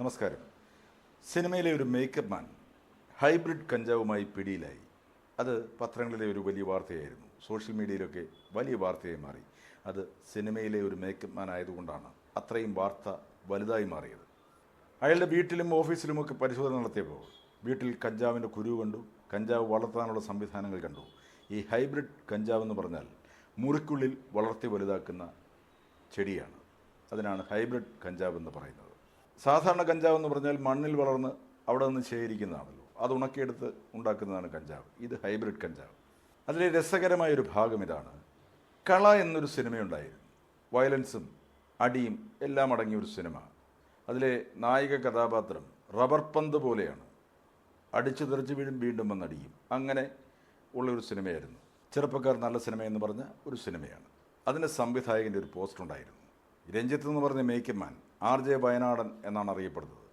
നമസ്കാരം. സിനിമയിലെ ഒരു മേക്കപ്പ് മാൻ ഹൈബ്രിഡ് കഞ്ചാവുമായി പിടിയിലായി. അത് പത്രങ്ങളിലെ ഒരു വലിയ വാർത്തയായിരുന്നു. സോഷ്യൽ മീഡിയയിലൊക്കെ വലിയ വാർത്തയായി മാറി. അത് സിനിമയിലെ ഒരു മേക്കപ്പ് മാൻ ആയതുകൊണ്ടാണ് അത്രയും വാർത്ത വലുതായി മാറിയത്. അയാളുടെ വീട്ടിലും ഓഫീസിലുമൊക്കെ പരിശോധന നടത്തിയപ്പോൾ വീട്ടിൽ കഞ്ചാവിന്റെ കുരു കണ്ടു കഞ്ചാവ് വളർത്താനുള്ള സംവിധാനങ്ങൾ കണ്ടു. ഈ ഹൈബ്രിഡ് കഞ്ചാവ് എന്ന് പറഞ്ഞാൽ മുറിക്കുള്ളിൽ വളർത്തി വലുതാക്കുന്ന ചെടിയാണ്. അതിനാണ് ഹൈബ്രിഡ് കഞ്ചാവ് എന്ന് പറയുന്നത്. സാധാരണ കഞ്ചാവ് എന്ന് പറഞ്ഞാൽ മണ്ണിൽ വളർന്ന് അവിടെ നിന്ന് ശേഖരിക്കുന്നതാണല്ലോ. അത് ഉണക്കിയെടുത്ത് ഉണ്ടാക്കുന്നതാണ് കഞ്ചാവ്. ഇത് ഹൈബ്രിഡ് കഞ്ചാവ്. അതിലെ രസകരമായ ഒരു ഭാഗം ഇതാണ്. കള എന്നൊരു സിനിമയുണ്ടായിരുന്നു. വയലൻസും അടിയും എല്ലാം അടങ്ങിയ ഒരു സിനിമ. അതിലെ നായിക കഥാപാത്രം റബ്ബർ പന്ത് പോലെയാണ്. അടിച്ചു തെറിച്ച് വീഴും വീണ്ടും വന്നടിയും അങ്ങനെ ഉള്ള ഒരു സിനിമയായിരുന്നു. ചെറുപ്പക്കാർ നല്ല സിനിമ എന്ന് പറഞ്ഞ ഒരു സിനിമയാണ്. അതിന്റെ സംവിധായകന്റെ ഒരു പോസ്റ്റർ ഉണ്ടായിരുന്നു രഞ്ജിത്ത് എന്ന് പറഞ്ഞ മേക്കപ്പ് മാൻ ആർ ജെ വയനാടൻ എന്നാണ് അറിയപ്പെടുന്നത്.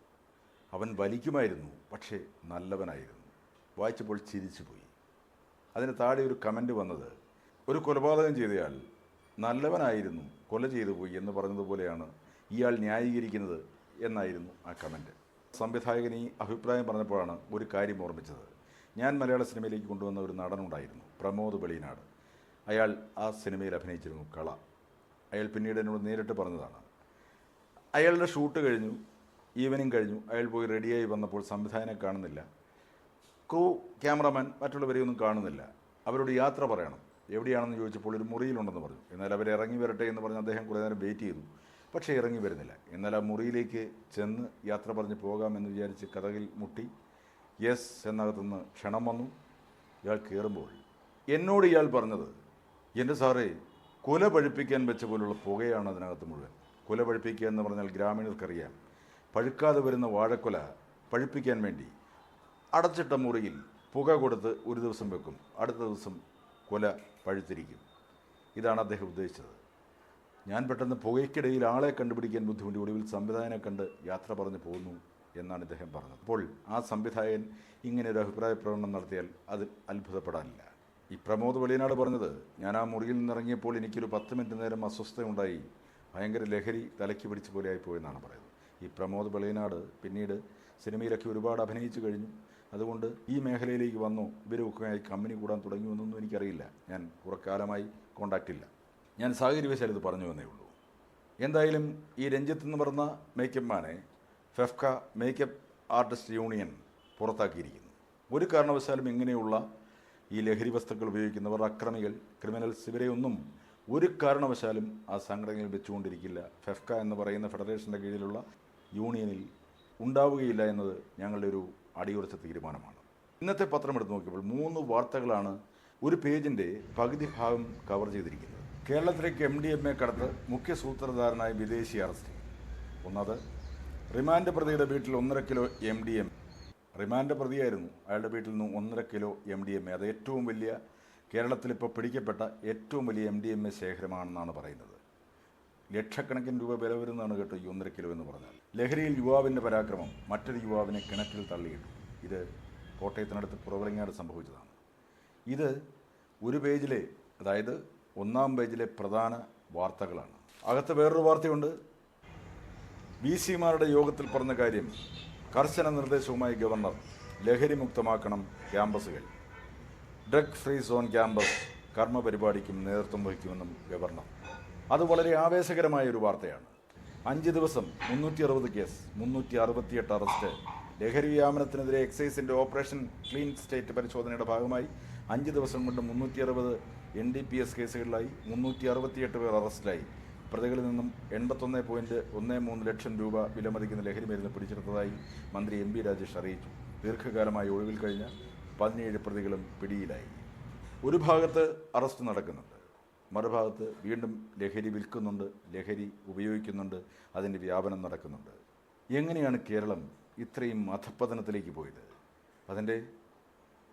അവൻ വലിക്കുമായിരുന്നു പക്ഷേ നല്ലവനായിരുന്നു. വായിച്ചപ്പോൾ ചിരിച്ചു പോയി അതിന് താഴെ ഒരു കമന്റ് വന്നത് ഒരു കൊലപാതകം ചെയ്തയാൾ നല്ലവനായിരുന്നു കൊല ചെയ്തു പോയി എന്ന് പറഞ്ഞതുപോലെയാണ് ഇയാൾ ന്യായീകരിക്കുന്നത് എന്നായിരുന്നു ആ കമന്റ് സംവിധായകൻ ഈ അഭിപ്രായം പറഞ്ഞപ്പോഴാണ് ഒരു കാര്യം ഓർമ്മിച്ചത്. ഞാൻ മലയാള സിനിമയിലേക്ക് കൊണ്ടുവന്ന ഒരു നടനുണ്ടായിരുന്നു പ്രമോദ് വെളിയനാട് അയാൾ ആ സിനിമയിൽ അഭിനയിച്ചിരുന്നു കള. അയാൾ പിന്നീട് എന്നോട് നേരിട്ട് പറഞ്ഞതാണ് അയാളുടെ ഷൂട്ട് കഴിഞ്ഞു ഈവനിങ് കഴിഞ്ഞു അയാൾ പോയി റെഡിയായി വന്നപ്പോൾ സംവിധായകനെ കാണുന്നില്ല. ക്രൂ ക്യാമറമാൻ മറ്റുള്ളവരെയൊന്നും കാണുന്നില്ല. അവരോട് യാത്ര പറയണം. എവിടെയാണെന്ന് ചോദിച്ചപ്പോൾ ഒരു മുറിയിലുണ്ടെന്ന് പറഞ്ഞു. എന്നാൽ അവർ ഇറങ്ങി വരട്ടെ എന്ന് പറഞ്ഞ് അദ്ദേഹം കുറേ നേരം വെയിറ്റ് ചെയ്തു. പക്ഷേ ഇറങ്ങി വരുന്നില്ല. എന്നാൽ ആ മുറിയിലേക്ക് ചെന്ന് യാത്ര പറഞ്ഞ് പോകാമെന്ന് വിചാരിച്ച് കഥകിൽ മുട്ടി. യെസ് എന്നകത്തുനിന്ന് ക്ഷണം വന്നു. ഇയാൾ കയറുമ്പോൾ എന്നോട് ഇയാൾ പറഞ്ഞത് എന്റെ സാറേ കുല പഴിപ്പിക്കാൻ വെച്ച പോലുള്ള പുകയാണ് അതിനകത്ത് മുഴുവൻ. കുല പഴുപ്പിക്കുക എന്ന് പറഞ്ഞാൽ ഗ്രാമീണർക്കറിയാം. പഴുക്കാതെ വരുന്ന വാഴക്കുല പഴുപ്പിക്കാൻ വേണ്ടി അടച്ചിട്ട മുറിയിൽ പുക കൊടുത്ത് ഒരു ദിവസം വെക്കും. അടുത്ത ദിവസം കൊല പഴുത്തിരിക്കും. ഇതാണ് അദ്ദേഹം ഉദ്ദേശിച്ചത്. ഞാൻ പെട്ടെന്ന് പുകയ്ക്കിടയിൽ ആളെ കണ്ടുപിടിക്കാൻ ബുദ്ധിമുട്ടി ഒടുവിൽ സംവിധായകനെ കണ്ട് യാത്ര പറഞ്ഞു പോകുന്നു എന്നാണ് ഇദ്ദേഹം പറഞ്ഞത്. അപ്പോൾ ആ സംവിധായകൻ ഇങ്ങനെ ഒരു അഭിപ്രായ പ്രകടനം നടത്തിയാൽ അത് അത്ഭുതപ്പെടാനില്ല. ഈ പ്രമോദ് വെളിയനാട് പറഞ്ഞത് ഞാൻ ആ മുറിയിൽ നിന്നിറങ്ങിയപ്പോൾ എനിക്കൊരു പത്ത് മിനിറ്റ് നേരം അസ്വസ്ഥയുണ്ടായി ഭയങ്കര ലഹരി തലയ്ക്ക് പിടിച്ച് പോലെ ആയിപ്പോയെന്നാണ് പറയുന്നത്. ഈ പ്രമോദ് ബളിയനാട് പിന്നീട് സിനിമയിലൊക്കെ ഒരുപാട് അഭിനയിച്ചു കഴിഞ്ഞു. അതുകൊണ്ട് ഈ മേഖലയിലേക്ക് വന്നു. ഇവരൊക്കെയായി കമ്പനി കൂടാൻ തുടങ്ങിയെന്നൊന്നും എനിക്കറിയില്ല. ഞാൻ കുറക്കാലമായി കോണ്ടാക്റ്റ് ഇല്ല. ഞാൻ സാഹചര്യവശാൽ ഇത് പറഞ്ഞു എന്നേ ഉള്ളൂ. എന്തായാലും ഈ രഞ്ജിത്ത് എന്ന് പറഞ്ഞ മേക്കപ്പ് മാനെ ഫെഫ്ക മേക്കപ്പ് ആർട്ടിസ്റ്റ് യൂണിയൻ പുറത്താക്കിയിരിക്കുന്നു. ഒരു കാരണവശാലും ഇങ്ങനെയുള്ള ഈ ലഹരി വസ്തുക്കൾ ഉപയോഗിക്കുന്നവർ അക്രമികൾ ക്രിമിനൽസ് ഇവരെയൊന്നും ഒരു കാരണവശാലും ആ സംഘടനയിൽ വെച്ചുകൊണ്ടിരിക്കില്ല. ഫെഫ്ക എന്ന് പറയുന്ന ഫെഡറേഷന്റെ കീഴിലുള്ള യൂണിയനിൽ ഉണ്ടാവുകയില്ല എന്നത് ഞങ്ങളുടെ ഒരു അടിയുറച്ച തീരുമാനമാണ്. ഇന്നത്തെ പത്രം എടുത്ത് നോക്കിയപ്പോൾ മൂന്ന് വാർത്തകളാണ് ഒരു പേജിന്റെ പകുതി ഭാഗം കവർ ചെയ്തിരിക്കുന്നത്. കേരളത്തിലേക്ക് എം ഡി എം എ കടത്ത് മുഖ്യ സൂത്രധാരനായ വിദേശി അറസ്റ്റ്. ഒന്നത് റിമാൻഡ് പ്രതിയുടെ വീട്ടിൽ ഒന്നര kilo M D M. Remand പ്രതിയായിരുന്നു. അയാളുടെ വീട്ടിൽ നിന്ന് ഒന്നര kilo M D M A. അത് ഏറ്റവും വലിയ കേരളത്തിൽ ഇപ്പോൾ പിടിക്കപ്പെട്ട ഏറ്റവും വലിയ എം ഡി എം എ ശേഖരമാണെന്നാണ് പറയുന്നത്. ലക്ഷക്കണക്കിന് രൂപ വില വരുന്നതാണ് കേട്ടോ ഈ ഒന്നര കിലോ എന്ന് പറഞ്ഞാൽ. ലഹരിയിൽ യുവാവിന്റെ പരാക്രമം മറ്റൊരു യുവാവിനെ കിണറ്റിൽ തള്ളിയിട്ടു. ഇത് കോട്ടയത്തിനടുത്ത് പുറവലങ്ങാട് സംഭവിച്ചതാണ്. ഇത് ഒരു പേജിലെ അതായത് ഒന്നാം പേജിലെ പ്രധാന വാർത്തകളാണ്. അകത്ത് വേറൊരു വാർത്തയുണ്ട്. വി സിമാരുടെ യോഗത്തിൽ പറഞ്ഞ കാര്യം കർശന നിർദ്ദേശവുമായി ഗവർണർ ലഹരി മുക്തമാക്കണം ക്യാമ്പസുകൾ. ഡ്രഗ് ഫ്രീ സോൺ ക്യാമ്പസ് കർമ്മ പരിപാടിക്കും നേതൃത്വം വഹിക്കുമെന്നും ഗവർണർ. അത് വളരെ ആവേശകരമായ ഒരു വാർത്തയാണ്. അഞ്ച് ദിവസം മുന്നൂറ്റി അറുപത് കേസ് മുന്നൂറ്റി അറുപത്തിയെട്ട് അറസ്റ്റ്. ലഹരി വ്യാപനത്തിനെതിരെ എക്സൈസിന്റെ ഓപ്പറേഷൻ ക്ലീൻ സ്റ്റേറ്റ് പരിശോധനയുടെ ഭാഗമായി അഞ്ച് ദിവസം കൊണ്ട് മുന്നൂറ്റി അറുപത് എൻ ഡി പി എസ് കേസുകളിലായി മുന്നൂറ്റി അറുപത്തിയെട്ട് പേർ അറസ്റ്റിലായി. പ്രതികളിൽ നിന്നും എൺപത്തൊന്ന് പോയിന്റ് ഒന്ന് മൂന്ന് ലക്ഷം രൂപ വിലമതിക്കുന്ന ലഹരി മരുന്ന് പിടിച്ചെടുത്തതായി മന്ത്രി എം ബി രാജേഷ് അറിയിച്ചു. ദീർഘകാലമായി ഒഴിവിൽ കഴിഞ്ഞ പതിനേഴ് പ്രതികളും പിടിയിലായി. ഒരു ഭാഗത്ത് അറസ്റ്റ് നടക്കുന്നുണ്ട്. മറുഭാഗത്ത് വീണ്ടും ലഹരി വിൽക്കുന്നുണ്ട് ലഹരി ഉപയോഗിക്കുന്നുണ്ട് അതിന്റെ വ്യാപനം നടക്കുന്നുണ്ട്. എങ്ങനെയാണ് കേരളം ഇത്രയും അധപ്പതനത്തിലേക്ക് പോയത്? അതിന്റെ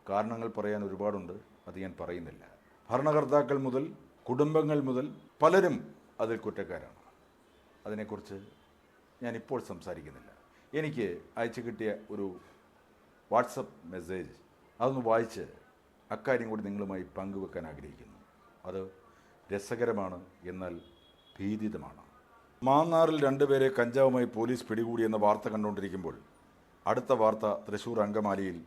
കാരണങ്ങൾ പറയാൻ ഒരുപാടുണ്ട് അത് ഞാൻ പറയുന്നില്ല. ഭരണകർത്താക്കൾ മുതൽ കുടുംബങ്ങൾ മുതൽ പലരും അതിൽ കുറ്റക്കാരാണ്. അതിനെക്കുറിച്ച് ഞാനിപ്പോൾ സംസാരിക്കുന്നില്ല. എനിക്ക് അയച്ചു കിട്ടിയ ഒരു വാട്സപ്പ് മെസ്സേജ് അതൊന്ന് വായിച്ച് അക്കാര്യം കൂടി നിങ്ങളുമായി പങ്കുവെക്കാൻ ആഗ്രഹിക്കുന്നു. അത് രസകരമാണ് എന്നാൽ ഭീതിതമാണ്. മാന്നാറിൽ രണ്ടുപേരെ കഞ്ചാവുമായി പോലീസ് പിടികൂടിയെന്ന വാർത്ത കണ്ടുകൊണ്ടിരിക്കുമ്പോൾ അടുത്ത വാർത്ത തൃശൂർ അങ്കമാലിയിൽ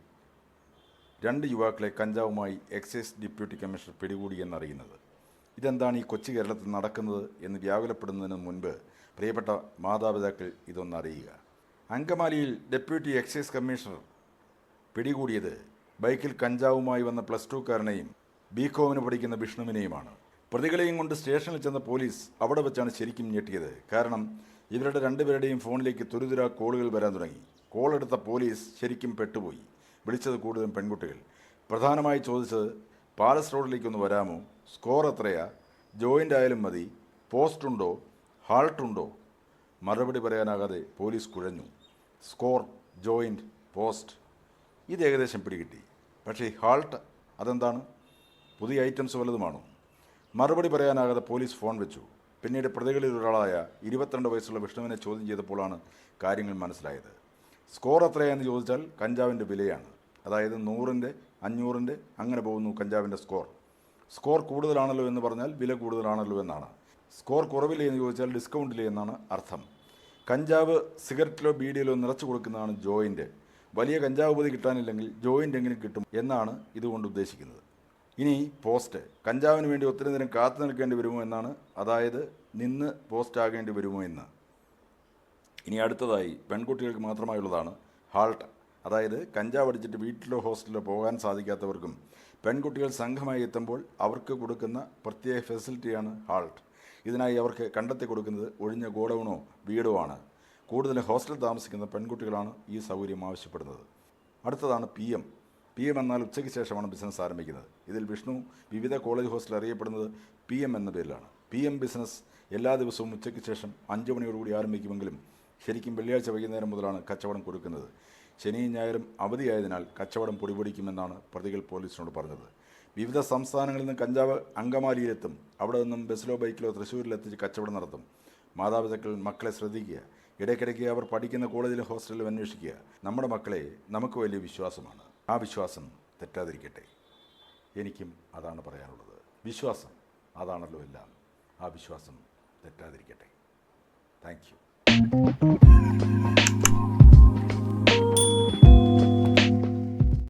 രണ്ട് യുവാക്കളെ കഞ്ചാവുമായി എക്സൈസ് ഡെപ്യൂട്ടി കമ്മീഷണർ പിടികൂടിയെന്നറിയുന്നത് ഇതെന്താണ് ഈ കൊച്ചു കേരളത്തിൽ നടക്കുന്നത് എന്ന് വ്യാകുലപ്പെടുന്നതിന് മുൻപ് പ്രിയപ്പെട്ട മാതാപിതാക്കൾ ഇതൊന്നറിയുക അങ്കമാലിയിൽ ഡെപ്യൂട്ടി എക്സൈസ് കമ്മീഷണർ പിടികൂടിയത് ബൈക്കിൽ കഞ്ചാവുമായി വന്ന പ്ലസ് ടുക്കാരനെയും ബികോമിന് പഠിക്കുന്ന വിഷ്ണുവിനെയുമാണ് പ്രതികളെയും കൊണ്ട് സ്റ്റേഷനിൽ ചെന്ന പോലീസ് അവിടെ വെച്ചാണ് ശരിക്കും ഞെട്ടിയത്. കാരണം ഇവരുടെ രണ്ടുപേരുടെയും ഫോണിലേക്ക് തുരുതുര കോളുകൾ വരാൻ തുടങ്ങി. കോൾ എടുത്ത പോലീസ് ശരിക്കും പെട്ടുപോയി. വിളിച്ചത് കൂടുതലും പെൺകുട്ടികൾ. പ്രധാനമായി ചോദിച്ചത് പാലസ് റോഡിലേക്ക് ഒന്ന് വരാമോ? സ്കോർ എത്രയാ? ജോയിന്റ് ആയാലും മതി. പോസ്റ്റ് ഉണ്ടോ? ഹാൾട്ട് ഉണ്ടോ? മറുപടി പറയാനാകാതെ പോലീസ് കുഴഞ്ഞു. Score joint post. ഇത് ഏകദേശം പിടികിട്ടി. പക്ഷേ ഈ ഹാൾട്ട് അതെന്താണ്? പുതിയ ഐറ്റംസ് വല്ലതുമാണോ മറുപടി പറയാനാകാതെ പോലീസ് ഫോൺ വെച്ചു. പിന്നീട് പ്രതികളിൽ ഒരാളായ ഇരുപത്തിരണ്ട് വയസ്സുള്ള വിഷ്ണുവിനെ ചോദ്യം ചെയ്തപ്പോഴാണ് കാര്യങ്ങൾ മനസ്സിലായത്. സ്കോർ എത്രയാണെന്ന് ചോദിച്ചാൽ കഞ്ചാവിന്റെ വിലയാണ്. അതായത് നൂറിന്റെ അഞ്ഞൂറിന്റെ അങ്ങനെ പോകുന്നു കഞ്ചാവിന്റെ സ്കോർ. സ്കോർ കൂടുതലാണല്ലോ എന്ന് പറഞ്ഞാൽ വില കൂടുതലാണല്ലോ എന്നാണ്. സ്കോർ കുറവില്ലേ എന്ന് ചോദിച്ചാൽ ഡിസ്കൗണ്ടില്ലേ എന്നാണ് അർത്ഥം. കഞ്ചാവ് സിഗരറ്റിലോ ബീഡിയിലോ നിറച്ചു കൊടുക്കുന്നതാണ് ജോയിന്റ്. വലിയ കഞ്ചാവ് പൊതി കിട്ടാനില്ലെങ്കിൽ ജോയിന്റ് എങ്കിലും കിട്ടും എന്നാണ് ഇതുകൊണ്ട് ഉദ്ദേശിക്കുന്നത്. ഇനി പോസ്റ്റ്. കഞ്ചാവിന് വേണ്ടി ഒത്തിരി നേരം കാത്തു നിൽക്കേണ്ടി വരുമോ എന്നാണ്. അതായത് നിന്ന് പോസ്റ്റ് ആകേണ്ടി വരുമോ എന്ന്. ഇനി അടുത്തതായി പെൺകുട്ടികൾക്ക് മാത്രമായുള്ളതാണ് ഹാൾട്ട്. അതായത് കഞ്ചാവ് അടിച്ചിട്ട് വീട്ടിലോ ഹോസ്റ്റലിലോ പോകാൻ സാധിക്കാത്തവർക്കും പെൺകുട്ടികൾ സംഘമായി എത്തുമ്പോൾ അവർക്ക് കൊടുക്കുന്ന പ്രത്യേക ഫെസിലിറ്റിയാണ് ഹാൾട്ട്. ഇതിനായി അവർക്ക് കണ്ടെത്തി കൊടുക്കുന്നത് ഒഴിഞ്ഞ ഗോഡൗണോ വീടോ ആണ്. കൂടുതലും ഹോസ്റ്റലിൽ താമസിക്കുന്ന പെൺകുട്ടികളാണ് ഈ സൗകര്യം ആവശ്യപ്പെടുന്നത്. അടുത്തതാണ് പി എം. പി എം എന്നാൽ ഉച്ചയ്ക്ക് ശേഷമാണ് ബിസിനസ് ആരംഭിക്കുന്നത്. ഇതിൽ വിഷ്ണു വിവിധ കോളേജ് ഹോസ്റ്റലിൽ അറിയപ്പെടുന്നത് പി എം എന്ന പേരിലാണ്. പി എം ബിസിനസ് എല്ലാ ദിവസവും ഉച്ചയ്ക്ക് ശേഷം അഞ്ച് മണിയോടുകൂടി ആരംഭിക്കുമെങ്കിലും ശരിക്കും വെള്ളിയാഴ്ച വൈകുന്നേരം മുതലാണ് കച്ചവടം കൊടുക്കുന്നത്. ശനിയും ഞായറും അവധിയായതിനാൽ കച്ചവടം പൊടിപൊടിക്കുമെന്നാണ് പ്രതികൾ പോലീസിനോട് പറഞ്ഞത്. വിവിധ സംസ്ഥാനങ്ങളിൽ നിന്ന് കഞ്ചാവ് അങ്കമാലിയിലെത്തും. അവിടെ നിന്നും ബസ്സിലോ ബൈക്കിലോ തൃശ്ശൂരിലെത്തിച്ച് കച്ചവടം നടത്തും. മാതാപിതാക്കൾ മക്കളെ ശ്രദ്ധിക്കുക. ഇടയ്ക്കിടയ്ക്ക് അവർ പഠിക്കുന്ന കോളേജിലും ഹോസ്റ്റലിലും അന്വേഷിക്കുക. നമ്മുടെ മക്കളെ നമുക്ക് വലിയ വിശ്വാസമാണ്. ആ വിശ്വാസം തെറ്റാതിരിക്കട്ടെ. എനിക്കും അതാണ് പറയാനുള്ളത്. വിശ്വാസം അതാണല്ലോ എല്ലാം. ആ വിശ്വാസം തെറ്റാതിരിക്കട്ടെ. Thank you.